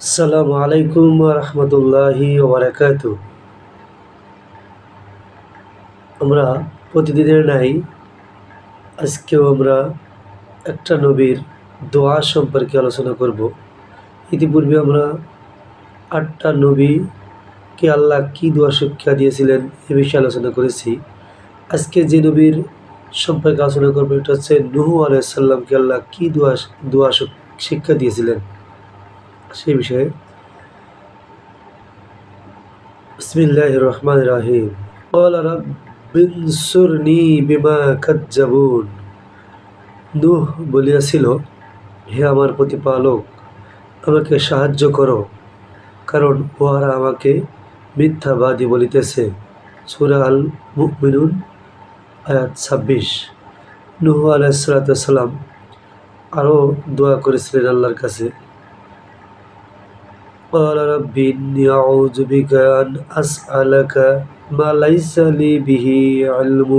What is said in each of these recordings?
আসসালামু আলাইকুম রহমতুল্লাহি ওবরাকাত আমরা প্রতিদিনের নাই আজকেও আমরা একটা নবীর দোয়া সম্পর্কে আলোচনা করব। ইতিপূর্বে আমরা আটটা নবীকে আল্লাহ কি দোয়া শিক্ষা দিয়েছিলেন এ বিষয়ে আলোচনা করেছি। আজকে যে নবীর সম্পর্কে আলোচনা করব, এটা হচ্ছে নুহু আলাইসাল্লামকে আল্লাহ কী দোয়া দোয়া শিক্ষা দিয়েছিলেন। সেই বিষয়ে। বিসমিল্লাহ রহমান রাহিম কলা রব্বিন সুরনি বিমা খাজ্জাবুন নুহ বলিয়াছিল হে আমার প্রতিপালক, আমাকে সাহায্য করো, কারণ ওরা আমাকে মিথ্যাবাদী বলিতেছে। সুরা আল মুমিনুন আয়াত ছাব্বিশ। নুহ আলাইসালাম আরও দোয়া করেছিলেন আল্লাহর কাছে। قال رب إني أعوذ بك أن أسألك ما ليس لي به علم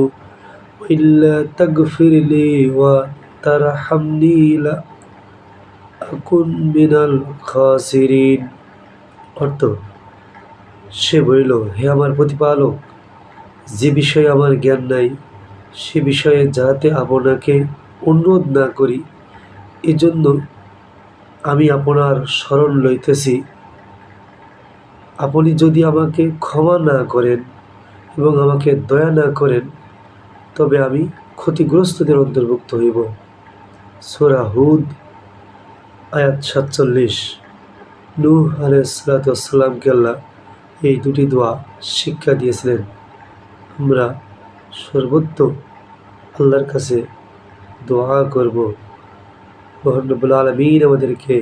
وإلا تغفر لي وترحمني لأكن من الخاسرين অর্থ সে বলিল হে আমার প্রতিপালক যে বিষয়ে আমার জ্ঞান নাই সে বিষয়ে যাহাতে আপনাকে অনুরোধ না করি এজন্য আমি আপনার স্মরণ লইতেছি আপনি যদি আমাকে ক্ষমা না করেন এবং আমাকে দয়া না করেন, তবে আমি ক্ষতিগ্রস্তদের অন্তর্ভুক্ত হইব। সোরা হুদ, আয়াত সাতচল্লিশ। নূহ আলাইসালাতামকে আল্লাহ এই দুটি দোয়া শিক্ষা দিয়েছিলেন। আমরা সর্বত্র আল্লাহর কাছে দোয়া করব। মহানবুল আলমিন আমাদেরকে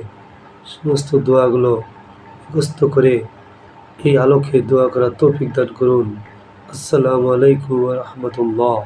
সমস্ত দোয়াগুলো মুখস্থ করে এই আলোকে দোয়া করার তৌফিক দান করুন। আসসালামু আলাইকুম রহমতুল্লাহ।